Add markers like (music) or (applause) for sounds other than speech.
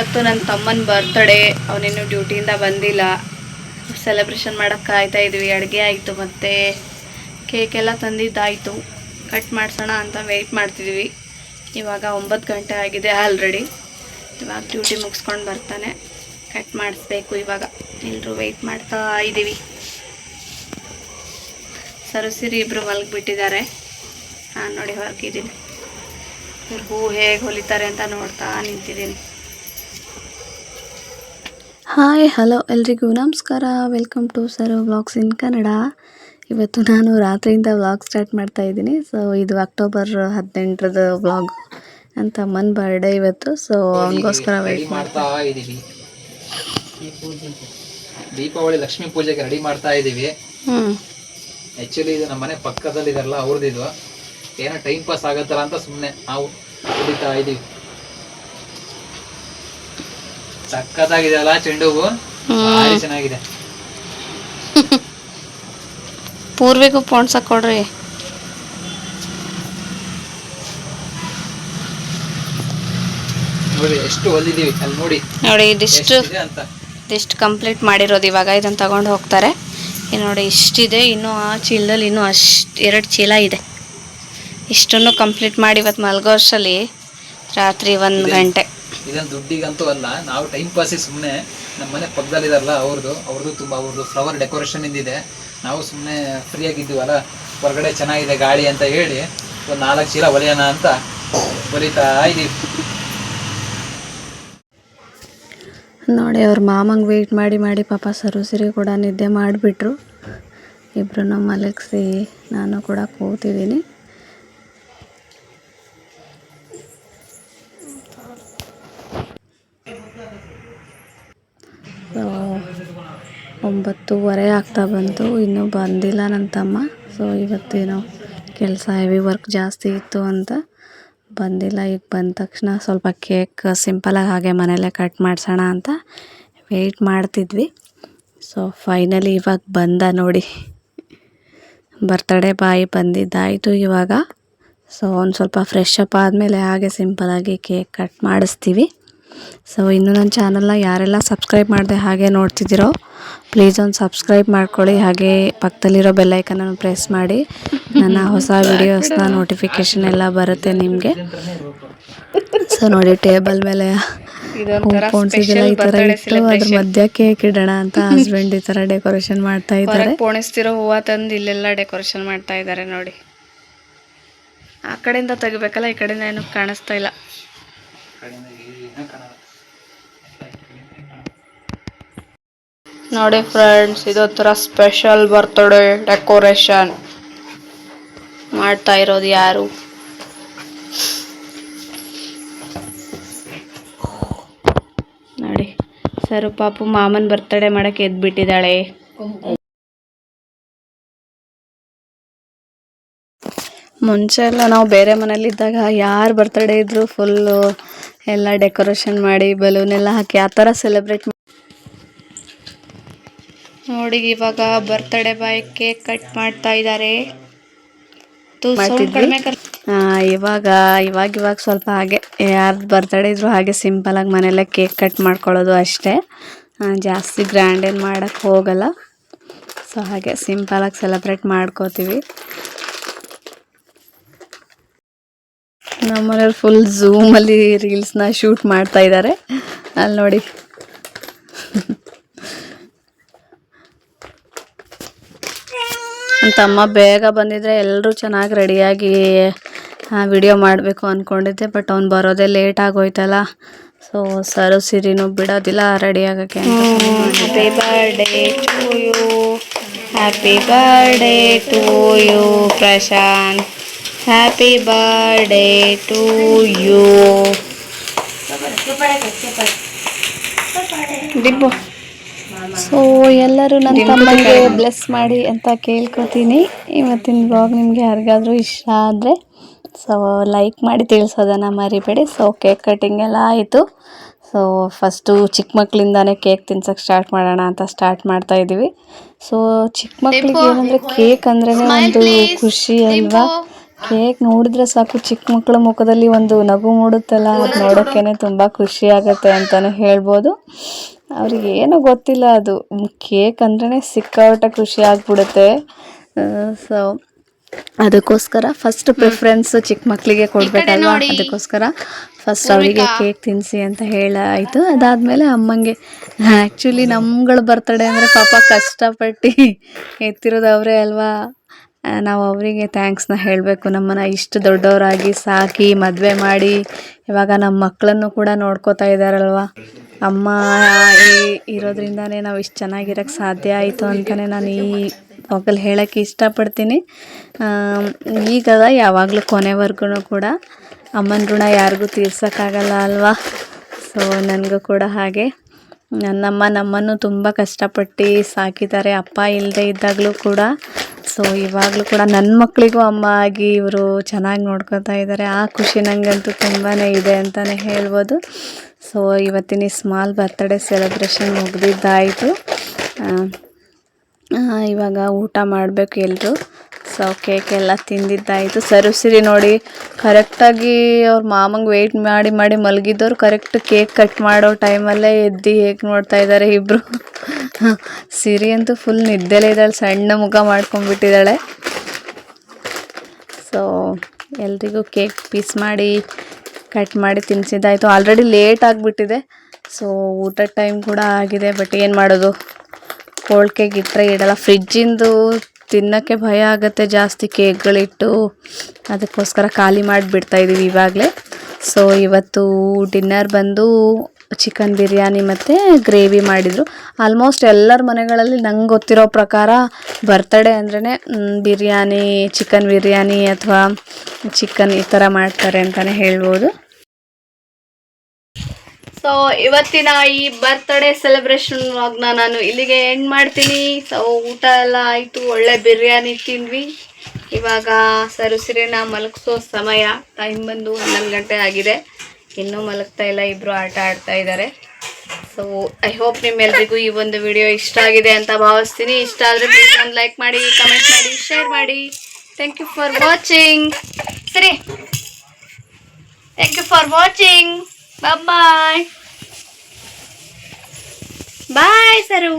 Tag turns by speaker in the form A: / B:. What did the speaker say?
A: ಇವತ್ತು ನನ್ನ ತಮ್ಮನ ಬರ್ತ್ಡೇ ಅವನಿನ್ನು ಡ್ಯೂಟಿಯಿಂದ ಬಂದಿಲ್ಲ. ಸೆಲೆಬ್ರೇಷನ್ ಮಾಡೋಕ್ಕೆ ಕಾಯ್ತಾ ಇದ್ವಿ. ಅಡುಗೆ ಆಯಿತು ಮತ್ತು ಕೇಕ್ ಎಲ್ಲ ತಂದಿದ್ದಾಯಿತು. ಕಟ್ ಮಾಡಿಸೋಣ ಅಂತ ವೆಯ್ಟ್ ಮಾಡ್ತಿದ್ವಿ. ಇವಾಗ ಒಂಬತ್ತು ಗಂಟೆ ಆಗಿದೆ ಆಲ್ರೆಡಿ ಇವಾಗ ಡ್ಯೂಟಿ ಮುಗಿಸ್ಕೊಂಡು ಬರ್ತಾನೆ. ಕಟ್ ಮಾಡಿಸ್ಬೇಕು ಇವಾಗ. ಎಲ್ಲರೂ ವೆಯ್ಟ್ ಮಾಡ್ತಾ ಇದ್ದೀವಿ. ಸರಸಿರಿ ಇಬ್ಬರು ಮಲಗಿಬಿಟ್ಟಿದ್ದಾರೆ. ನಾನು ನೋಡಿ ಹೊರಗಿದ್ದೀನಿ. ಹೂ ಹೇಗೆ ಹೊಲಿತಾರೆ ಅಂತ ನೋಡ್ತಾ ನಿಂತಿದ್ದೀನಿ. ಹಾಯ್ ಹಲೋ ಎಲ್ರಿಗೂ ನಮಸ್ಕಾರ. Welcome to sir vlogs in Kannada. ಇವತ್ತು ನಾನು ರಾತ್ರಿಯಿಂದ ವ್ಲಾಗ್ ಸ್ಟಾರ್ಟ್ ಮಾಡ್ತಾ ಇದ್ದೀನಿ. ಸೊ ಇದು ಅಕ್ಟೋಬರ್ ಹದಿನೆಂಟರದ ವ್ಲಾಗ್ ಅಂತ ತಮ್ಮನ ಬರ್ಡೇ ಇವತ್ತು. ಸೊ ಅವನಿಗೋಸ್ಕರ ವೆಯ್ಟ್
B: ಮಾಡ್ತಾ ಇದ್ದೀವಿ ದೀಪಾವಳಿ ಲಕ್ಷ್ಮೀ ಪೂಜೆಗೆ ರೆಡಿ ಮಾಡ್ತಾ
A: ಇದ್ದೀವಿ
B: ಆ್ಯಕ್ಚುಲಿ ಇದು ನಮ್ಮ ಮನೆ ಪಕ್ಕದಲ್ಲಿ ಇದೆಲ್ಲ ಅವ್ರದ್ದು. ಏನೋ ಟೈಮ್ ಪಾಸ್ ಆಗತ್ತಲ್ಲ ಅಂತ ಸುಮ್ಮನೆ ನಾವು ಕುಡಿತಾ ಇದೀವಿ. ಸಕ್ಕತ್ತಾಗಿದೆ ಅಲ್ಲ ಚೆಂಡು ಹೂವು ಭಾರಿ ಚೆನ್ನಾಗಿದೆ. (laughs)
A: ಪೂರ್ವಿಗೂ ಪೋಣ್ಸಕ್ಕೆ ಕೊಡ್ರಿ.
B: ನೋಡಿ ಎಷ್ಟು ಹೊಲಿದೀವಿ ಅಲ್ಲಿ ನೋಡಿ.
A: ನೋಡಿ ಇದಿಷ್ಟು
B: ಅಂತ.
A: ಇದಿಷ್ಟು ಕಂಪ್ಲೀಟ್ ಮಾಡಿರೋದು ಇವಾಗ. ಇದನ್ನು ತಗೊಂಡು ಹೋಗ್ತಾರೆ. ಇಲ್ಲಿ ನೋಡಿ ಇಷ್ಟಿದೆ. ಇನ್ನೂ ಆ ಚೀಲದಲ್ಲಿ ಇನ್ನೂ ಅಷ್ಟು ಎರಡು ಚೀಲ ಇದೆ. ಇಷ್ಟನ್ನು ಕಂಪ್ಲೀಟ್ ಮಾಡಿ ಇವತ್ತು ಮಲಗೋ ಅಷ್ಟರಲ್ಲಿ ರಾತ್ರಿ ಒಂದು ಗಂಟೆ.
B: ಇದನ್ನ ದುಡ್ಡಿಗಂತೂ ಅಲ್ಲ, ನಾವು ಟೈಮ್ ಪಾಸಿಗೆ ಸುಮ್ಮನೆ ನಮ್ಮ ಮನೆ ಪಕ್ಕದಲ್ಲಿ ಇದಾರಲ್ಲ ಅವ್ರದ್ದು ಅವ್ರದ್ದು ತುಂಬ ಅವ್ರದ್ದು ಫ್ಲವರ್ ಡೆಕೋರೇಷನ್ ಇಂದಿದೆ. ನಾವು ಸುಮ್ಮನೆ ಫ್ರೀ ಆಗಿದ್ದೀವಲ್ಲ, ಹೊರಗಡೆ ಚೆನ್ನಾಗಿದೆ ಗಾಳಿ ಅಂತ ಹೇಳಿ ಒಂದು ನಾಲ್ಕು ಚೀಲ ಒಲೆಯೋಣ ಅಂತ ಹೊಲಿತಾ ಇದ್ದೀವಿ
A: ನೋಡಿ, ಅವ್ರ ಮಾಮಂಗೆ ವೆಯ್ಟ್ ಮಾಡಿ ಮಾಡಿ ಪಾಪ ಸರು ಸಿರಿ ಕೂಡ ನಿದ್ದೆ ಮಾಡಿಬಿಟ್ರು. ಇಬ್ಬರನ್ನ ಮಲಗಿಸಿ ನಾನು ಕೂಡ ಕೂತಿದ್ದೀನಿ ಸೊ ಒಂಬತ್ತೂವರೆ ಆಗ್ತಾ ಬಂತು, ಇನ್ನೂ ಬಂದಿಲ್ಲ ನನ್ನ ತಮ್ಮ ಸೊ ಇವತ್ತೇನೋ ಕೆಲಸ ಹೆವಿ ವರ್ಕ್ ಜಾಸ್ತಿ ಇತ್ತು ಅಂತ ಬಂದಿಲ್ಲ. ಈಗ ಬಂದ ತಕ್ಷಣ ಸ್ವಲ್ಪ ಕೇಕ್ ಸಿಂಪಲಾಗಿ ಹಾಗೆ ಮನೆಯಲ್ಲೇ ಕಟ್ ಮಾಡಿಸೋಣ ಅಂತ ವೆಯ್ಟ್ ಮಾಡ್ತಿದ್ವಿ. ಸೊ ಫೈನಲಿ ಇವಾಗ ಬಂದ ನೋಡಿ. ಬರ್ತಡೇ ಬಾಯಿ ಬಂದಿದ್ದಾಯಿತು ಇವಾಗ. ಸೊ ಒಂದು ಸ್ವಲ್ಪ ಫ್ರೆಶ್ ಅಪ್ ಆದಮೇಲೆ ಹಾಗೆ ಸಿಂಪಲಾಗಿ ಕೇಕ್ ಕಟ್ ಮಾಡಿಸ್ತೀವಿ. ಸೊ ಇನ್ನೂ ನನ್ನ ಚಾನಲ್ನ ಯಾರೆಲ್ಲ ಸಬ್ಸ್ಕ್ರೈಬ್ ಮಾಡಿದೆ ಹಾಗೆ ನೋಡ್ತಿದ್ದೀರೋ ಪ್ಲೀಸ್ ಒಂದು ಸಬ್ಸ್ಕ್ರೈಬ್ ಮಾಡ್ಕೊಳ್ಳಿ. ಹಾಗೆ ಪಕ್ಕದಲ್ಲಿರೋ ಬೆಲ್ಲೈಕನನ್ನು ಪ್ರೆಸ್ ಮಾಡಿ. ನನ್ನ ಹೊಸ ವಿಡಿಯೋಸ್ನ ನೋಟಿಫಿಕೇಶನ್ ಎಲ್ಲ ಬರುತ್ತೆ ನಿಮಗೆ. ಸೊ ನೋಡಿ ಟೇಬಲ್ ಮೇಲೆ ಪೋಣಿಸಿದೆಲ್ಲ ಈ ಥರ ಇಟ್ಟು ಅದ್ರ ಮಧ್ಯ ಕೇಕ್ ಇಡೋಣ ಅಂತ (laughs) ಹಸ್ಬೆಂಡ್ ಈ ಥರ ಡೆಕೋರೇಷನ್ ಮಾಡ್ತಾ ಇದ್ದಾರೆ. ಪೋಣಿಸ್ತಿರೋ ಹೂವು ತಂದು ಇಲ್ಲೆಲ್ಲ ಡೆಕೋರೇಷನ್ ಮಾಡ್ತಾ ಇದ್ದಾರೆ ನೋಡಿ. ಆ ಕಡೆಯಿಂದ ತೆಗಿಬೇಕಲ್ಲ ಈ ಕಡೆಯಿಂದ ಏನು ಕಾಣಿಸ್ತಾ ಇಲ್ಲ. ನೋಡಿ ಫ್ರೆಂಡ್ಸ್ ಇದೊಂಥರ ಸ್ಪೆಷಲ್ ಬರ್ತ್ಡೇ ಡೆಕೋರೇಷನ್ ಮಾಡ್ತಾ ಇರೋದು ಯಾರು? ನೋಡಿ, ಸರ್ ಪಾಪು ಮಾಮನ್ ಬರ್ತಡೇ ಮಾಡಕ್ಕೆ ಎದ್ಬಿಟ್ಟಿದ್ದಾಳೆ. ಮುಂಚೆ ಎಲ್ಲ ನಾವು ಬೇರೆ ಮನೇಲಿದ್ದಾಗ ಯಾರು ಬರ್ತಡೇ ಇದ್ರು ಫುಲ್ಲು ಎಲ್ಲ ಡೆಕೋರೇಷನ್ ಮಾಡಿ ಬಲೂನ್ ಎಲ್ಲ ಹಾಕಿ, ಆ ಥರ ಸೆಲೆಬ್ರೇಟ್ ನೋಡಿ ಇವಾಗ ಬರ್ತಡೇ ಬಾಯ್ ಕೇಕ್ ಕಟ್ ಮಾಡ್ತಾ ಇದ್ದಾರೆ ಇವಾಗ ಇವಾಗ ಇವಾಗ ಸ್ವಲ್ಪ ಹಾಗೆ ಯಾರ್ದು ಬರ್ತಡೇ ಇದ್ರು ಹಾಗೆ ಸಿಂಪಲ್ ಆಗಿ ಮನೆಯಲ್ಲೇ ಕೇಕ್ ಕಟ್ ಮಾಡ್ಕೊಳ್ಳೋದು ಅಷ್ಟೇ. ಜಾಸ್ತಿ ಗ್ರ್ಯಾಂಡ್ ಏನು ಮಾಡೋಕ್ಕೆ ಹೋಗಲ್ಲ. ಸೊ ಹಾಗೆ ಸಿಂಪಲ್ ಆಗಿ ಸೆಲೆಬ್ರೇಟ್ ಮಾಡ್ಕೋತೀವಿ. ನಮ್ಮನೆಯವ್ರು ಫುಲ್ ಝೂಮಲ್ಲಿ ರೀಲ್ಸ್ನ ಶೂಟ್ ಮಾಡ್ತಾ ಇದ್ದಾರೆ ಅಲ್ಲಿ ನೋಡಿ. ನನ್ನ ತಮ್ಮ ಬೇಗ ಬಂದಿದ್ದರೆ ಎಲ್ಲರೂ ಚೆನ್ನಾಗಿ ರೆಡಿಯಾಗಿ ವಿಡಿಯೋ ಮಾಡಬೇಕು ಅಂದ್ಕೊಂಡಿದ್ದೆ ಬಟ್ ಅವ್ನು ಬರೋದೇ ಲೇಟ್ ಆಗೋಯ್ತಲ್ಲ. ಸೊ ಸರು ಸಿರಿನೂ ಬಿಡೋದಿಲ್ಲ ರೆಡಿ ಆಗೋಕ್ಕೆ happy birthday to you happy birthday to you Prashanth happy birthday to you Dibbu so ಎಲ್ಲರೂ ನನ್ನ ತಮ್ಮನಿಗೆ ಬ್ಲೆಸ್ ಮಾಡಿ ಅಂತ ಕೇಳ್ಕೊತೀನಿ. ಇವತ್ತಿನ ಬ್ಲಾಗ್ ನಿಮಗೆ ಯಾರಿಗಾದ್ರೂ ಇಷ್ಟ ಆದರೆ ಸೊ ಲೈಕ್ ಮಾಡಿ ತಿಳಿಸೋದನ್ನು ಮರಿಬೇಡಿ. ಸೊ ಕೇಕ್ ಕಟ್ಟಿಂಗ್ ಎಲ್ಲ ಆಯಿತು. ಸೊ ಫಸ್ಟು ಚಿಕ್ಕ ಮಕ್ಕಳಿಂದಾನೇ ಕೇಕ್ ತಿನ್ಸೋಕ್ಕೆ ಸ್ಟಾರ್ಟ್ ಮಾಡೋಣ ಅಂತ ಸ್ಟಾರ್ಟ್ ಮಾಡ್ತಾ ಇದ್ದೀವಿ ಸೊ ಚಿಕ್ಕ ಮಕ್ಕಳಿಗೆ ಏನಂದರೆ ಕೇಕ್ ಅಂದ್ರೇ ಒಂದು ಖುಷಿ ಅಲ್ವಾ? ಕೇಕ್ ನೋಡಿದ್ರೆ ಸಾಕು ಚಿಕ್ಕ ಮಕ್ಕಳ ಮುಖದಲ್ಲಿ ಒಂದು ನಗು ಮೂಡುತ್ತಲ್ಲ ಅದು ನೋಡೋಕ್ಕೇ ತುಂಬ ಖುಷಿ ಆಗುತ್ತೆ ಅಂತಲೇ ಹೇಳ್ಬೋದು. ಅವ್ರಿಗೆ ಏನೋ ಗೊತ್ತಿಲ್ಲ ಅದು. ಕೇಕ್ ಅಂದ್ರೆ ಸಿಕ್ಕಾಪಟ್ಟೆ ಖುಷಿ ಆಗ್ಬಿಡುತ್ತೆ. ಸೊ ಅದಕ್ಕೋಸ್ಕರ ಫಸ್ಟ್ ಪ್ರಿಫರೆನ್ಸ್ ಚಿಕ್ಕ ಮಕ್ಕಳಿಗೆ ಕೊಡ್ಬೇಕಲ್ವಾ? ಅದಕ್ಕೋಸ್ಕರ ಫಸ್ಟ್ ಅವರಿಗೆ ಕೇಕ್ ತಿನ್ಸಿ ಅಂತ ಹೇಳಾಯಿತು. ಅದಾದಮೇಲೆ ಅಮ್ಮಂಗೆ ಆ್ಯಕ್ಚುಲಿ ನಮ್ಗಳ ಬರ್ತಡೆ ಅಂದರೆ ಪಾಪ ಕಷ್ಟಪಟ್ಟು ಎತ್ತಿರೋದು ಅವರೇ ಅಲ್ವಾ? ನಾವು ಅವರಿಗೆ ಥ್ಯಾಂಕ್ಸ್ನ ಹೇಳಬೇಕು. ನಮ್ಮನ್ನು ಇಷ್ಟು ದೊಡ್ಡವರಾಗಿ ಸಾಕಿ ಮದುವೆ ಮಾಡಿ. ಇವಾಗ ನಮ್ಮ ಮಕ್ಕಳನ್ನು ಕೂಡ ನೋಡ್ಕೋತಾ ಇದ್ದಾರಲ್ವ ಅಮ್ಮ ಇರೋದ್ರಿಂದನೇ ನಾವು ಇಷ್ಟು ಚೆನ್ನಾಗಿರೋಕ್ಕೆ ಸಾಧ್ಯ ಆಯಿತು ಅಂತಲೇ ನಾನು ಈ ವಾಗಲ್ಲಿ ಹೇಳೋಕ್ಕೆ ಇಷ್ಟಪಡ್ತೀನಿ. ಈಗ ಯಾವಾಗಲೂ ಕೊನೆವರೆಗೂ ಕೂಡ ಅಮ್ಮನ ಋಣ ಯಾರಿಗೂ ತೀರ್ಸೋಕ್ಕಾಗಲ್ಲ ಅಲ್ವಾ? ಸೊ ನನಗೂ ಕೂಡ ಹಾಗೆ. ನನ್ನಮ್ಮ ನಮ್ಮನ್ನು ತುಂಬ ಕಷ್ಟಪಟ್ಟು ಸಾಕಿದ್ದಾರೆ, ಅಪ್ಪ ಇಲ್ಲದೆ ಇದ್ದಾಗಲೂ ಕೂಡ. ಸೊ ಇವಾಗಲೂ ಕೂಡ ನನ್ನ ಮಕ್ಕಳಿಗೂ ಅಮ್ಮ ಆಗಿ ಇವರು ಚೆನ್ನಾಗಿ ನೋಡ್ಕೊತಾ ಇದ್ದಾರೆ. ಆ ಖುಷಿ ನನಗಂತೂ ತುಂಬಾ ಇದೆ ಅಂತಲೇ ಹೇಳ್ಬೋದು. ಸೊ ಇವತ್ತಿನ ಸ್ಮಾಲ್ ಬರ್ತ್ಡೇ ಸೆಲೆಬ್ರೇಷನ್ ಮುಗ್ದಿದ್ದಾಯಿತು. ಇವಾಗ ಊಟ ಮಾಡಬೇಕು ಎಲ್ಲರೂ ಸೊ ಕೇಕ್ ಎಲ್ಲ ತಿಂದಿದ್ದಾಯಿತು. ಸರುಸಿರಿ ನೋಡಿ ಕರೆಕ್ಟಾಗಿ ಅವ್ರ ಮಾಮಂಗೆ ವೆಯ್ಟ್ ಮಾಡಿ ಮಾಡಿ ಮಲಗಿದ್ದವ್ರು ಕರೆಕ್ಟ್ ಕೇಕ್ ಕಟ್ ಮಾಡೋ ಟೈಮಲ್ಲೇ ಎದ್ದು ಹೇಗೆ ನೋಡ್ತಾ ಇದ್ದಾರೆ ಇಬ್ಬರು ಸಿರಿ ಅಂತೂ ಫುಲ್ ನಿದ್ದೆಲೇ ಇದ್ದಾಳೆ ಸಣ್ಣ ಮುಖ ಮಾಡ್ಕೊಂಡ್ಬಿಟ್ಟಿದ್ದಾಳೆ. ಸೊ ಎಲ್ರಿಗೂ ಕೇಕ್ ಪೀಸ್ ಮಾಡಿ ಕಟ್ ಮಾಡಿ ತಿನ್ನಿಸಿದ್ದಾಯಿತು ಆಲ್ರೆಡಿ ಲೇಟ್ ಆಗಿಬಿಟ್ಟಿದೆ. ಸೊ ಊಟದ ಟೈಮ್ ಕೂಡ ಆಗಿದೆ ಬಟ್ ಏನು ಮಾಡೋದು? ಕೋಲ್ಡ್ ಇಟ್ಟರೆ ಇಡಲ್ಲ. ಫ್ರಿಜ್ಜಿಂದು ತಿನ್ನೋಕ್ಕೆ ಭಯ ಆಗುತ್ತೆ, ಜಾಸ್ತಿ ಕೇಕ್ಗಳಿಟ್ಟು. ಅದಕ್ಕೋಸ್ಕರ ಖಾಲಿ ಮಾಡಿಬಿಡ್ತಾ ಇದ್ದೀವಿ ಇವಾಗಲೇ. ಸೊ ಇವತ್ತು ಡಿನ್ನರ್ ಬಂದು ಚಿಕನ್ ಬಿರಿಯಾನಿ ಮತ್ತು ಗ್ರೇವಿ ಮಾಡಿದರು. ಆಲ್ಮೋಸ್ಟ್ ಎಲ್ಲರ ಮನೆಗಳಲ್ಲಿ ನಂಗೆ ಗೊತ್ತಿರೋ ಪ್ರಕಾರ ಬರ್ತಡೇ ಅಂದ್ರೇ ಬಿರಿಯಾನಿ, ಚಿಕನ್ ಬಿರಿಯಾನಿ ಅಥವಾ ಚಿಕನ್ ಈ ಥರ ಮಾಡ್ತಾರೆ ಅಂತಲೇ ಹೇಳ್ಬೋದು. ಸೊ ಇವತ್ತಿನ ಈ ಬರ್ತ್ಡೇ ಸೆಲೆಬ್ರೇಷನ್ ವ್ಲಾಗ್ನ ನಾನು ಇಲ್ಲಿಗೆ ಎಂಡ್ ಮಾಡ್ತೀನಿ. ಸೊ ಊಟ ಎಲ್ಲ ಆಯಿತು, ಒಳ್ಳೆ ಬಿರಿಯಾನಿ ತಿಂದ್ವಿ. ಇವಾಗ ಸರುಸಿರಿನ ಮಲಗಿಸೋ ಸಮಯ ಟೈಮ್ ಬಂದು ಹನ್ನೊಂದು ಗಂಟೆ ಆಗಿದೆ. ಇನ್ನೂ ಮಲಗ್ತಾ ಇಲ್ಲ ಇಬ್ಬರು ಆಟ ಆಡ್ತಾ ಇದ್ದಾರೆ ಸೊ ಐ ಹೋಪ್ ನಿಮ್ಮೆಲ್ರಿಗೂ ಈ ಒಂದು ವಿಡಿಯೋ ಇಷ್ಟ ಆಗಿದೆ ಅಂತ ಭಾವಿಸ್ತೀನಿ. ಇಷ್ಟ ಆದರೆ ಪ್ಲೀಸ್ ಒಂದು ಲೈಕ್ ಮಾಡಿ ಕಮೆಂಟ್ ಮಾಡಿ ಶೇರ್ ಮಾಡಿ. ಥ್ಯಾಂಕ್ ಯು ಫಾರ್ ವಾಚಿಂಗ್ ಸರಿ. Thank you for watching bye bye sir